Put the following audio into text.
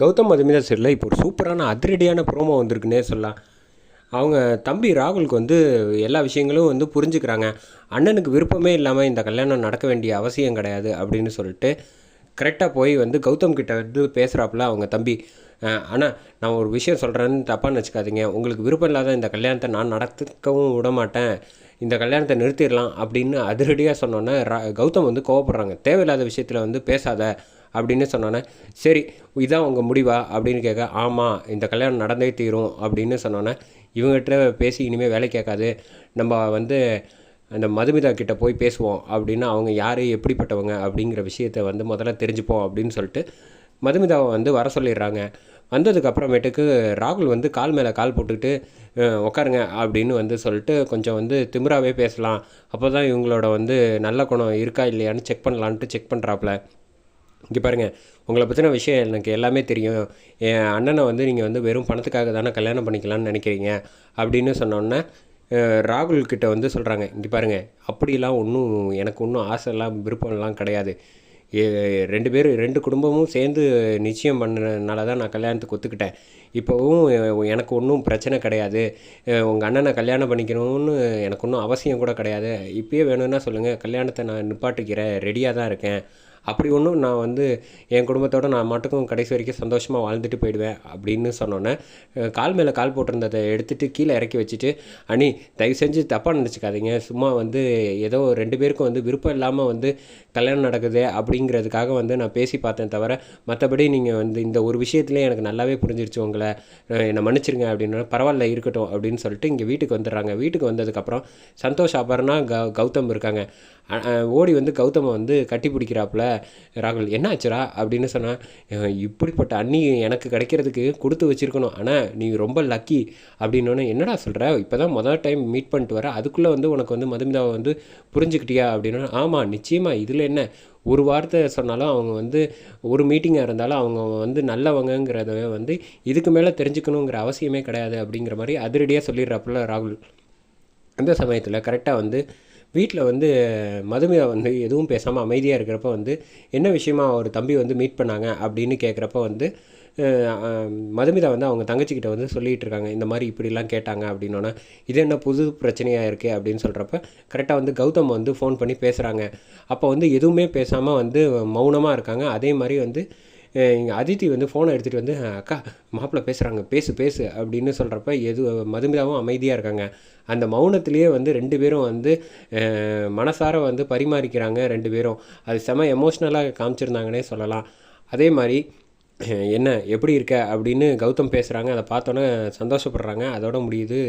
கௌதம் மதுமிதா சரியில் இப்போ ஒரு சூப்பரான அதிரடியான ப்ரோமோ வந்திருக்குன்னே சொல்லலாம். அவங்க தம்பி ராகுலுக்கு வந்து எல்லா விஷயங்களும் வந்து புரிஞ்சுக்கிறாங்க. அண்ணனுக்கு விருப்பமே இல்லாமல் இந்த கல்யாணம் நடக்க வேண்டிய அவசியம் கிடையாது அப்படின்னு சொல்லிட்டு கரெக்டாக போய் வந்து கௌதம் கிட்ட வந்து பேசுகிறாப்புல அவங்க தம்பி. ஆனால் நான் ஒரு விஷயம் சொல்கிறேன்னு தப்பாக நினச்சிக்காதீங்க உங்களுக்கு விருப்பம் இல்லாத இந்த கல்யாணத்தை நான் நடத்துக்கவும் விட மாட்டேன் இந்த கல்யாணத்தை நிறுத்திடலாம் அப்படின்னு அதிரடியாக சொன்னோன்னே ரா கௌதம் வந்து கோவப்படுறாங்க. தேவையில்லாத விஷயத்தில் வந்து பேசாத. அப்படின்னு சொன்னோன்னே சரி இதான் உங்கள் முடிவா? அப்படின்னு கேட்க ஆமாம் இந்த கல்யாணம் நடந்தே தீரும். அப்படின்னு சொன்னோன்னே இவங்ககிட்ட பேசி இனிமேல் வேலை கேட்காது. நம்ம வந்து அந்த மதுமிதா கிட்ட போய் பேசுவோம். அப்படின்னு அவங்க யார் எப்படிப்பட்டவங்க? அப்படிங்கிற விஷயத்த வந்து முதல்ல தெரிஞ்சுப்போம் அப்படின்னு சொல்லிட்டு மதுமிதாவை வந்து வர சொல்லிடுறாங்க. வந்ததுக்கு அப்புறமேட்டுக்கு ராகுல் வந்து கால் மேலே கால் போட்டுக்கிட்டு உட்காருங்க அப்படின்னு வந்து சொல்லிட்டு கொஞ்சம் வந்து திமிராவே பேசலாம். அப்போ தான் இவங்களோட வந்து நல்ல குணம் இருக்கா இல்லையான்னு செக் பண்ணலான்ட்டு செக் பண்ணுறாப்புல இங்கே பாருங்கள் உங்களை பற்றின விஷயம் எனக்கு எல்லாமே தெரியும். என் அண்ணனை வந்து நீங்கள் வந்து வெறும் பணத்துக்காக தானே கல்யாணம் பண்ணிக்கலாம்னு நினைக்கிறீங்க அப்படின்னு சொன்னோன்னே ராகுல் கிட்ட வந்து சொல்கிறாங்க இங்கே பாருங்கள் அப்படிலாம் ஒன்றும் எனக்கு ஒன்றும் ஆசைலாம் விருப்பம்லாம் கிடையாது. ரெண்டு பேர் ரெண்டு குடும்பமும் சேர்ந்து நிச்சயம் பண்ணனால தான் நான் கல்யாணத்துக்கு ஒத்துக்கிட்டேன். இப்போவும் எனக்கு ஒன்றும் பிரச்சனை கிடையாது. உங்கள் அண்ணனை கல்யாணம் பண்ணிக்கணும்னு எனக்கு ஒன்றும் அவசியம் கூட கிடையாது. இப்பயே வேணும்னா சொல்லுங்கள் கல்யாணத்தை நான் நிப்பாட்டிக்கிறேன் ரெடியாக தான் இருக்கேன். அப்படி ஒன்றும் நான் வந்து என் குடும்பத்தோடு நான் மட்டுக்கும் கடைசி வரைக்கும் சந்தோஷமாக வாழ்ந்துட்டு போயிடுவேன் அப்படின்னு சொன்னோன்னே கால் மேலே கால் போட்டிருந்ததை எடுத்துகிட்டு கீழே இறக்கி வச்சுட்டு அணி தயவு செஞ்சு தப்பாக நினச்சிக்காதீங்க. சும்மா வந்து ஏதோ ரெண்டு பேருக்கும் வந்து விருப்பம் இல்லாமல் வந்து கல்யாணம் நடக்குது அப்படிங்கிறதுக்காக வந்து நான் பேசி பார்த்தேன் தவிர மற்றபடி நீங்கள் வந்து இந்த ஒரு விஷயத்துலேயே எனக்கு நல்லாவே புரிஞ்சிருச்சு உங்களை. என்னை மன்னிச்சிருங்க அப்படின்னா பரவாயில்ல இருக்கட்டும் அப்படின்னு சொல்லிட்டு இங்கே வீட்டுக்கு வந்துடுறாங்க. வீட்டுக்கு வந்ததுக்கப்புறம் சந்தோஷ் அபர்ணா க கௌதம் இருக்காங்க. ஓடி வந்து கௌதமை வந்து கட்டி பிடிக்கிறாப்புல. ராகுல் என்னாச்சுரா அப்படின்னு சொன்னால் இப்படிப்பட்ட அண்ணி எனக்கு கிடைக்கிறதுக்கு கொடுத்து வச்சிருக்கணும். ஆனால் நீ ரொம்ப லக்கி அப்படின்னோடனே என்னடா சொல்கிற இப்போ தான் முதல் டைம் மீட் பண்ணிட்டு வர. அதுக்குள்ளே வந்து உனக்கு வந்து மதுமிதாவை வந்து புரிஞ்சுக்கிட்டியா? அப்படின்னா ஆமாம் நிச்சயமாக இதில் என்ன? ஒரு வார்த்தை சொன்னாலும் அவங்க வந்து ஒரு மீட்டிங்காக இருந்தாலும் அவங்க வந்து நல்லவங்கங்கிறத வந்து இதுக்கு மேலே தெரிஞ்சுக்கணுங்கிற அவசியமே கிடையாது. அப்படிங்கிற மாதிரி அதிரடியாக சொல்லிடுறாப்புல ராகுல். அந்த சமயத்தில் கரெக்டாக வந்து வீட்டில் வந்து மதுமிதா வந்து எதுவும் பேசாமல் அமைதியாக இருக்கிறப்ப வந்து என்ன விஷயமா ஒரு தம்பி வந்து மீட் பண்ணாங்க? அப்படின்னு கேட்குறப்ப வந்து மதுமிதா வந்து அவங்க தங்கச்சிக்கிட்ட வந்து சொல்லிகிட்டு இருக்காங்க இந்த மாதிரி இப்படிலாம் கேட்டாங்க அப்படின்னோன்னா இது என்ன புது பிரச்சனையாக இருக்குது அப்படின்னு சொல்கிறப்ப கரெக்டாக வந்து கௌதம் வந்து ஃபோன் பண்ணி பேசுகிறாங்க அப்போ வந்து எதுவுமே பேசாமல் வந்து மௌனமாக இருக்காங்க. அதே மாதிரி வந்து இங்கே அதித்தி வந்து ஃபோனை எடுத்துகிட்டு வந்து அக்கா மாப்பிள்ளை பேசுகிறாங்க பேசு பேசு அப்படின்னு சொல்கிறப்ப எது மதுமிதாவும் அமைதியாக இருக்காங்க. அந்த மௌனத்திலேயே வந்து ரெண்டு பேரும் வந்து மனசார வந்து பரிமாறிக்கிறாங்க ரெண்டு பேரும். அது செம எமோஷ்னலாக காமிச்சிருந்தாங்கன்னே சொல்லலாம். அதே மாதிரி என்ன எப்படி இருக்க? அப்படின்னு கௌதம் பேசுகிறாங்க அதை பார்த்தோன்னே சந்தோஷப்படுறாங்க. அதோட முடியுது.